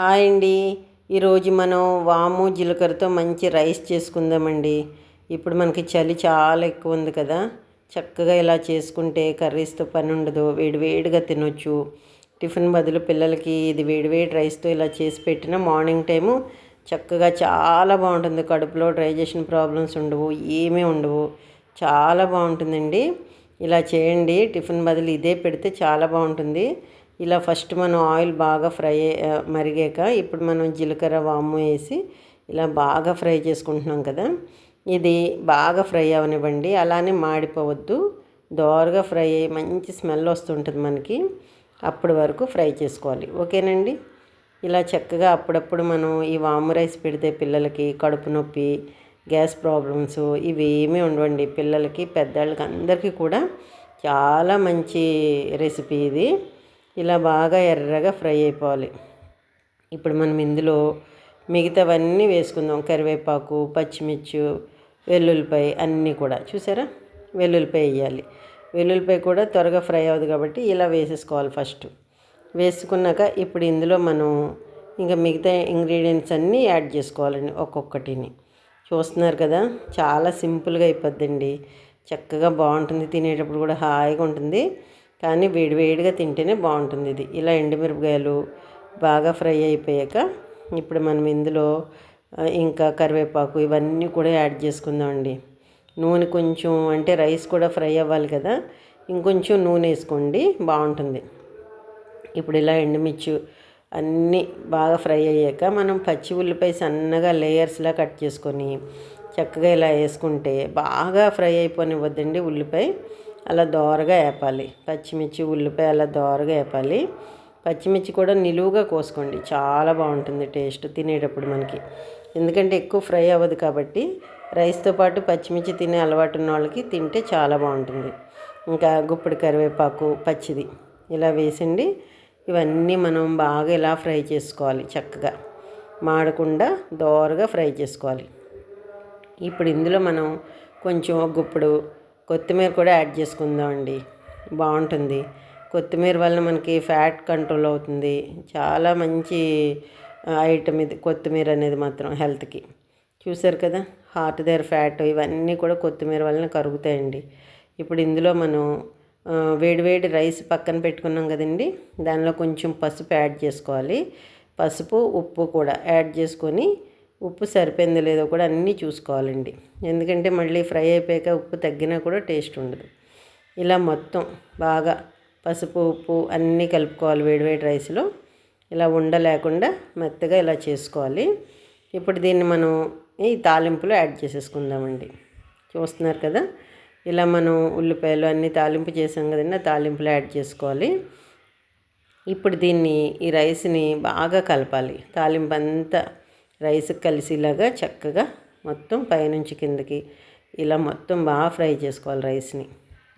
Hi అండి. ఈరోజు మనం వాము జీలకర్రతో మంచి రైస్ చేసుకుందామండి. ఇప్పుడు మనకి చలి చాలా ఎక్కువ ఉంది కదా. చక్కగా ఇలా చేసుకుంటే కర్రీస్తో పని ఉండదు. వేడివేడిగా తినొచ్చు. టిఫిన్ బదులు పిల్లలకి ఇది వేడివేడి రైస్తో ఇలా చేసి పెట్టిన మార్నింగ్ టైము చక్కగా చాలా బాగుంటుంది. కడుపులో డైజెషన్ ప్రాబ్లమ్స్ ఉండవు ఏమీ ఉండవు. చాలా బాగుంటుందండి. ఇలా చేయండి. టిఫిన్ బదులు ఇదే పెడితే చాలా బాగుంటుంది. ఇలా ఫస్ట్ మనం ఆయిల్ బాగా ఫ్రై మరిగాక ఇప్పుడు మనం జీలకర్ర వాము వేసి ఇలా బాగా ఫ్రై చేసుకుంటున్నాం కదా. ఇది బాగా ఫ్రై అవనివ్వండి. అలానే మాడిపోవద్దు. దోరగా ఫ్రై అయ్యి మంచి స్మెల్ వస్తుంటుంది మనకి. అప్పటి వరకు ఫ్రై చేసుకోవాలి. ఓకేనండి? ఇలా చక్కగా అప్పుడప్పుడు మనం ఈ వాము రైస్ పెడితే పిల్లలకి కడుపు నొప్పి గ్యాస్ ప్రాబ్లమ్స్ ఇవి ఏమీ ఉండవండి. పిల్లలకి పెద్దవాళ్ళకి అందరికీ కూడా చాలా మంచి రెసిపీ ఇది. ఇలా బాగా ఎర్రగా ఫ్రై అయిపోవాలి. ఇప్పుడు మనం ఇందులో మిగతావన్నీ వేసుకుందాం. కరివేపాకు పచ్చిమిర్చి వెల్లుల్లిపాయ అన్నీ కూడా. చూసారా? వెల్లుల్లిపాయ వేయాలి. వెల్లుల్లిపాయ కూడా త్వరగా ఫ్రై అవ్వదు కాబట్టి ఇలా వేసేసుకోవాలి ఫస్ట్. వేసుకున్నాక ఇప్పుడు ఇందులో మనం ఇంకా మిగతా ఇంగ్రీడియంట్స్ అన్నీ యాడ్ చేసుకోవాలండి ఒక్కొక్కటిని. చూస్తున్నారు కదా? చాలా సింపుల్గా అయిపోద్దండి. చక్కగా బాగుంటుంది. తినేటప్పుడు కూడా హాయిగా ఉంటుంది. కానీ వేడివేడిగా తింటేనే బాగుంటుంది ఇది. ఇలా ఎండుమిరపకాయలు బాగా ఫ్రై అయిపోయాక ఇప్పుడు మనం ఇందులో ఇంకా కరివేపాకు ఇవన్నీ కూడా యాడ్ చేసుకుందామండి నూనె కొంచెం అంటే రైస్ కూడా ఫ్రై అవ్వాలి కదా ఇంకొంచెం నూనె వేసుకోండి బాగుంటుంది. ఇప్పుడు ఇలా ఎండుమిర్చి అన్నీ బాగా ఫ్రై అయ్యాక మనం పచ్చి ఉల్లిపాయ సన్నగా లేయర్స్లా కట్ చేసుకొని చక్కగా ఇలా వేసుకుంటే బాగా ఫ్రై అయిపోనివ్వద్దండి ఉల్లిపాయ. అలా దోరగా వేపాలి పచ్చిమిర్చి ఉల్లిపాయ అలా దోరగా వేపాలి పచ్చిమిర్చి కూడా నిలువుగా కోసుకోండి. చాలా బాగుంటుంది టేస్ట్ తినేటప్పుడు మనకి. ఎందుకంటే ఎక్కువ ఫ్రై అవ్వదు కాబట్టి రైస్తో పాటు పచ్చిమిర్చి తినే అలవాటు ఉన్న వాళ్ళకి తింటే చాలా బాగుంటుంది. ఇంకా గుప్పిడి కరివేపాకు పచ్చిది ఇలా వేసండి. ఇవన్నీ మనం బాగా ఇలా ఫ్రై చేసుకోవాలి చక్కగా. మాడకుండా దోరగా ఫ్రై చేసుకోవాలి. ఇప్పుడు ఇందులో మనం కొంచెం గుప్పుడు కొత్తిమీర కూడా యాడ్ చేసుకుందామండి. బాగుంటుంది. కొత్తిమీర వల్ల మనకి ఫ్యాట్ కంట్రోల్ అవుతుంది. చాలా మంచి ఐటమ్ ఇది కొత్తిమీర అనేది మాత్రం హెల్త్కి. చూసారు కదా? హార్ట్ దగ్గర ఫ్యాట్ ఇవన్నీ కూడా కొత్తిమీర వలన కరుగుతాయండి. ఇప్పుడు ఇందులో మనం వేడివేడి రైస్ పక్కన పెట్టుకున్నాం కదండి? దానిలో కొంచెం పసుపు యాడ్ చేసుకోవాలి. పసుపు ఉప్పు కూడా యాడ్ చేసుకొని ఉప్పు సరిపోయిందో లేదో కూడా అన్నీ చూసుకోవాలండి. ఎందుకంటే మళ్ళీ ఫ్రై అయిపోయాక ఉప్పు తగ్గినా కూడా టేస్ట్ ఉండదు. ఇలా మొత్తం బాగా పసుపు ఉప్పు అన్నీ కలుపుకోవాలి వేడివేడి రైస్లో. ఇలా ఉండలేకుండా మెత్తగా ఇలా చేసుకోవాలి. ఇప్పుడు దీన్ని మనం ఈ తాలింపులో యాడ్ చేసేసుకుందామండి. చూస్తున్నారు కదా? ఇలా మనం ఉల్లిపాయలు అన్నీ తాలింపు చేసాం కదండి తాలింపులు తాలింపులో యాడ్ చేసుకోవాలి. ఇప్పుడు దీన్ని ఈ రైస్ని బాగా కలపాలి. తాలింపు అంతా రైస్ కలిసిలాగా చక్కగా మొత్తం పైనుంచి కిందకి ఇలా మొత్తం బాగా ఫ్రై చేసుకోవాలి రైస్ని.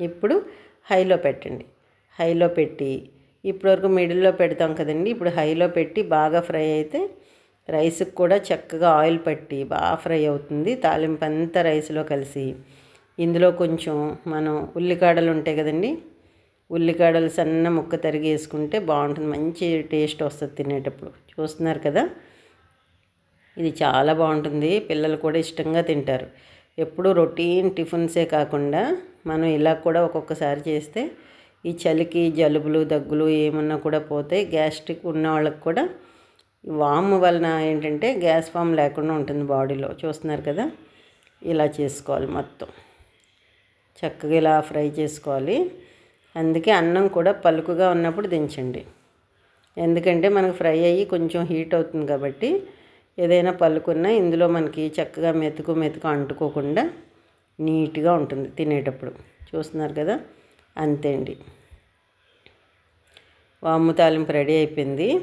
ఇప్పుడు హైలో పెట్టండి. హైలో పెట్టి ఇప్పటివరకు మిడిల్లో పెడతాం కదండి. ఇప్పుడు హైలో పెట్టి బాగా ఫ్రై అయితే రైస్కి కూడా చక్కగా ఆయిల్ పట్టి బాగా ఫ్రై అవుతుంది. తాలింపు అంతా రైస్లో కలిసి ఇందులో కొంచెం మనం ఉల్లికాడలు ఉంటాయి కదండి. ఉల్లికాడలు సన్న ముక్క తరిగి వేసుకుంటే బాగుంటుంది. మంచి టేస్ట్ వస్తుంది తినేటప్పుడు. చూస్తున్నారు కదా? ఇది చాలా బాగుంటుంది. పిల్లలు కూడా ఇష్టంగా తింటారు. ఎప్పుడు రొటీన్ టిఫిన్సే కాకుండా మనం ఇలా కూడా ఒక్కొక్కసారి చేస్తే ఈ చలికి జలుబులు దగ్గులు ఏమన్నా కూడా పోతే గ్యాస్ట్రిక్ ఉన్న వాళ్ళకి కూడా వామ్ వలన ఏంటంటే గ్యాస్ ఫామ్ లేకుండా ఉంటుంది బాడీలో. చూస్తున్నారు కదా? ఇలా చేసుకోవాలి మొత్తం. చక్కగా ఇలా ఫ్రై చేసుకోవాలి. అందుకే అన్నం కూడా పలుకుగా ఉన్నప్పుడు దించండి. ఎందుకంటే మనకు ఫ్రై అయ్యి కొంచెం హీట్ అవుతుంది కాబట్టి ఏదైనా పలుకున్నా ఇందులో మనకి చక్కగా మెతుకు మెతుకు అంటుకోకుండా నీట్గా ఉంటుంది తినేటప్పుడు. చూస్తున్నారు కదా? అంతే అండి. వాము తాలింపు రెడీ అయిపోయింది.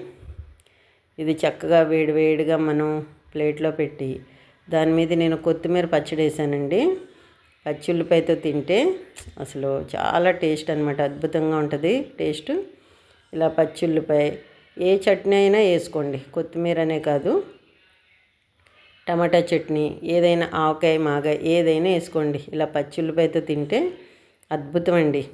ఇది చక్కగా వేడి వేడిగా మనం ప్లేట్లో పెట్టి దాని మీద నేను కొత్తిమీర పచ్చడి వేసానండి. పచ్చి ఉల్లిపాయతో తింటే అసలు చాలా టేస్ట్ అనమాట అద్భుతంగా ఉంటుంది టేస్ట్. ఇలా పచ్చి ఉల్లిపాయ ఏ చట్నీ అయినా వేసుకోండి. కొత్తిమీర అనే కాదు. టమాటా చట్నీ ఏదైనా ఆవకాయ మాగాయ ఏదైనా వేసుకోండి. ఇలా పచ్చి ఉల్లిపాయతో తింటే అద్భుతం అండి.